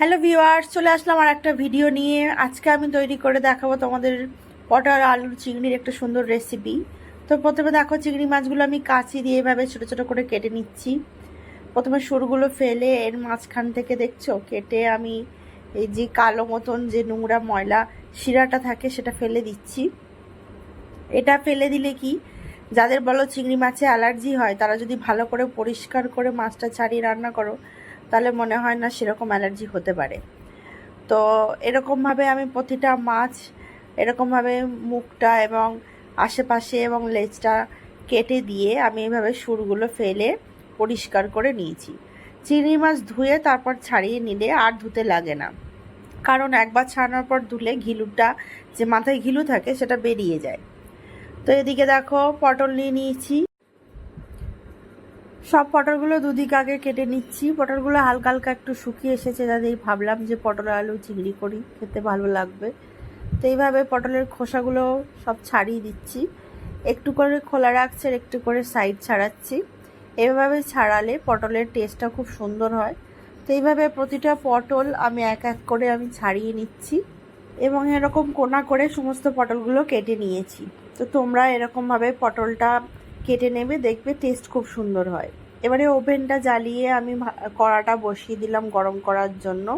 Hello viewers চলে আসলাম আর একটা video নিয়ে। আজকে আমি তৈরি করে দেখাবো তোমাদের পটল আলুর চিংড়ির একটা সুন্দর রেসিপি তো প্রথমে দেখো, চিংড়ি মাছগুলো আমি কাঁচি দিয়ে এভাবে ছোটো ছোটো করে কেটে নিচ্ছি। প্রথমে সুরগুলো ফেলে, এর মাঝখান থেকে দেখছ, কেটে আমি এই যে কালো মতন যে নোংরা ময়লা শিরাটা থাকে, সেটা ফেলে দিচ্ছি। এটা ফেলে দিলে কি, যাদের বলো চিংড়ি মাছে অ্যালার্জি হয়, তারা যদি ভালো করে পরিষ্কার করে মাছটা ছাড়িয়ে রান্না করো তাহলে মনে হয় না সেরকম অ্যালার্জি হতে পারে। তো এরকমভাবে আমি প্রতিটা মাছ, এরকমভাবে মুখটা এবং আশেপাশে এবং লেজটা কেটে দিয়ে আমি এভাবে সুরগুলো ফেলে পরিষ্কার করে নিয়েছি। চিংড়ি মাছ ধুয়ে তারপর ছাড়িয়ে নিলে আর ধুতে লাগে না। কারণ একবার ছাড়ানোর পর ধুলে ঘিলুটা যে মাথায় ঘিলু থাকে সেটা বেরিয়ে যায়। তো এদিকে দেখো পটল নিয়ে নিয়েছি। সব পটলগুলো দুদিক আগে কেটে নিচ্ছি। পটলগুলো হালকা হালকা একটু শুকিয়ে এসেছে তাদের ভাবলাম যে পটল, আলু, চিংড়ি করি, খেতে ভালো লাগবে। তো এইভাবে পটলের খোসাগুলো সব ছাড়িয়ে দিচ্ছি। একটু করে খোলা রাখছি আর একটু করে সাইড ছাড়াচ্ছি। এভাবে ছাড়ালে পটলের টেস্টটা খুব সুন্দর হয়। তো এইভাবে প্রতিটা পটল আমি এক এক করে আমি ছাড়িয়ে নিচ্ছি এবং এরকম কোনা করে সমস্ত পটলগুলো কেটে নিয়েছি। তো তোমরা এরকমভাবে পটলটা কেটে নেবে, দেখবে টেস্ট খুব সুন্দর হয়। এবারে ওভেনটা জ্বালিয়ে আমি কড়াটা বসিয়ে দিলাম গরম করার জন্য।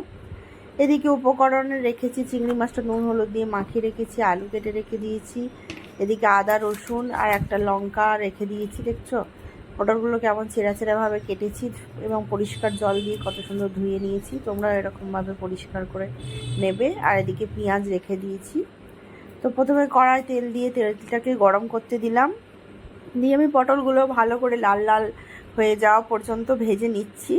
এদিকে উপকরণে রেখেছি চিংড়ি মাছটা, নুন, হলুদ দিয়ে মাখিয়ে রেখেছি, আলু কেটে রেখে দিয়েছি। এদিকে আদা, রসুন আর একটা লঙ্কা রেখে দিয়েছি, দেখছ? পটলগুলো কেমন ছেঁড়া ছেঁড়াভাবে কেটেছি এবং পরিষ্কার জল দিয়ে কত সুন্দর ধুয়ে নিয়েছি। তোমরা এরকমভাবে পরিষ্কার করে নেবে। আর এদিকে পেঁয়াজ রেখে দিয়েছি। তো প্রথমে কড়াই তেল দিয়ে তেলটাকে গরম করতে দিলাম। দিয়ে আমি পটলগুলো ভালো করে লাল লাল হয়ে যাওয়া পর্যন্ত ভেজে নিচ্ছি।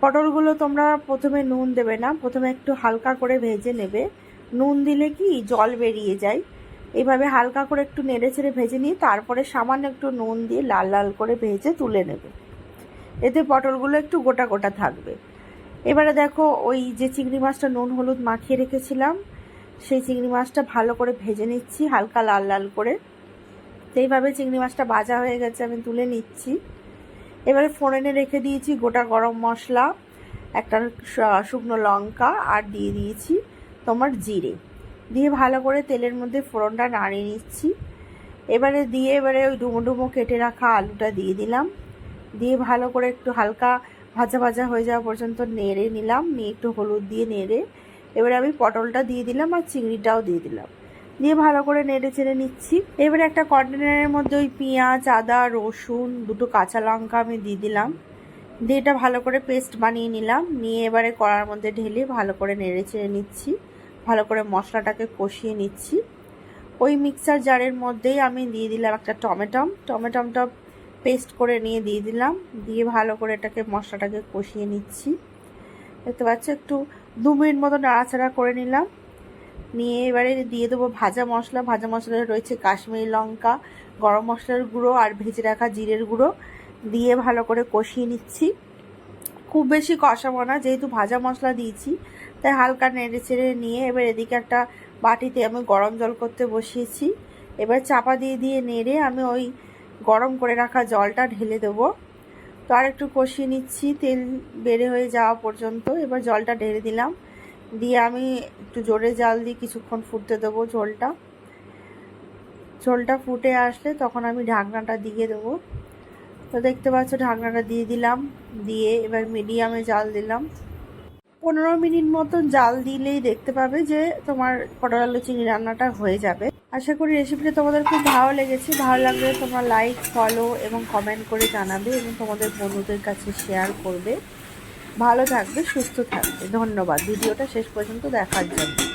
পটলগুলো তোমরা প্রথমে নুন দেবে না, প্রথমে একটু হালকা করে ভেজে নেবে। নুন দিলে কি জল বেরিয়ে যায়। এইভাবে হালকা করে একটু নেড়ে ছেড়ে ভেজে নিয়ে তারপরে সামান্য একটু নুন দিয়ে লাল লাল করে ভেজে তুলে নেবে। এতে পটলগুলো একটু গোটা গোটা থাকবে। এবারে দেখো ওই যে চিংড়ি মাছটা নুন হলুদ মাখিয়ে রেখেছিলাম, সেই চিংড়ি মাছটা ভালো করে ভেজে নিচ্ছি হালকা লাল লাল করে। সেইভাবে চিংড়ি মাছটা ভাজা হয়ে গেছে, আমি তুলে নিচ্ছি। এবারে ফোড়নে রেখে দিয়েছি গোটা গরম মশলা, একটা শুকনো লঙ্কা, আর দিয়ে দিয়েছি তোমার জিরে। দিয়ে ভালো করে তেলের মধ্যে ফোড়নটা নাড়িয়ে নিচ্ছি। এবারে দিয়ে, এবারে ওই ডুমো ডুমো কেটে রাখা আলুটা দিয়ে দিলাম। দিয়ে ভালো করে একটু হালকা ভাজা ভাজা হয়ে যাওয়া পর্যন্ত নেড়ে নিলাম। নিয়ে একটু হলুদ দিয়ে নেড়ে, এবারে আমি পটলটা দিয়ে দিলাম আর চিংড়িটাও দিয়ে দিলাম। দিয়ে ভালো করে নেড়ে চেড়ে নিচ্ছি। এবারে একটা কন্টেনারের মধ্যে ওই পেঁয়াজ, আদা, রসুন, দুটো কাঁচা লঙ্কা আমি দিয়ে দিলাম। দিয়ে এটা ভালো করে পেস্ট বানিয়ে নিলাম। নিয়ে এবারে কড়ার মধ্যে ঢেলে ভালো করে নেড়ে চেড়ে নিচ্ছি। ভালো করে মশলাটাকে কষিয়ে নিচ্ছি। ওই মিক্সার জারের মধ্যেই আমি দিয়ে দিলাম একটা টমেটম। টমেটমটা পেস্ট করে নিয়ে দিয়ে দিলাম। দিয়ে ভালো করে এটাকে মশলাটাকে কষিয়ে নিচ্ছি। দেখতে পাচ্ছ, একটু দু মিনিট মতো নাড়াচাড়া করে নিলাম। নিয়ে এবারে দিয়ে দেবো ভাজা মশলা। ভাজা মশলায় রয়েছে কাশ্মীরি লঙ্কা, গরম মশলার গুঁড়ো আর ভেজে রাখা জিরের গুঁড়ো। দিয়ে ভালো করে কষিয়ে নিচ্ছি। খুব বেশি কষাবো না, যেহেতু ভাজা মশলা দিয়েছি, তাই হালকা নেড়ে চেড়ে নিয়ে এবার এদিকে একটা বাটিতে আমি গরম জল করতে বসিয়েছি। এবার চাপা দিয়ে দিয়ে নেড়ে আমি ওই গরম করে রাখা জলটা ঢেলে দেবো। তো আর একটু কষিয়ে নিচ্ছি, তেল বেড়ে হয়ে যাওয়া পর্যন্ত। এবার জলটা ঢেলে দিলাম। দিয়ে আমি একটু জোরে জাল দিয়ে কিছুক্ষণ ফুটতে দেবো ঝোলটা। ঝোলটা ফুটে আসলে তখন আমি ঢাকনাটা দিয়ে দেবো। তো দেখতে পাচ্ছ ঢাকনাটা দিয়ে দিলাম, দিয়ে এবার মিডিয়ামে জাল দিলাম। পনেরো মিনিট মতন জাল দিলেই দেখতে পাবে যে তোমার পটল আলু চিংড়ি রান্নাটা হয়ে যাবে। আশা করি রেসিপিটা তোমাদের খুব ভালো লেগেছে। ভালো লাগলে তোমরা লাইক ফলো এবং কমেন্ট করে জানাবে এবং তোমাদের বন্ধুদের কাছে শেয়ার করবে। ভালো থাকবে সুস্থ থাকবে। ধন্যবাদ। ভিডিওটা শেষ পর্যন্ত দেখার জন্য।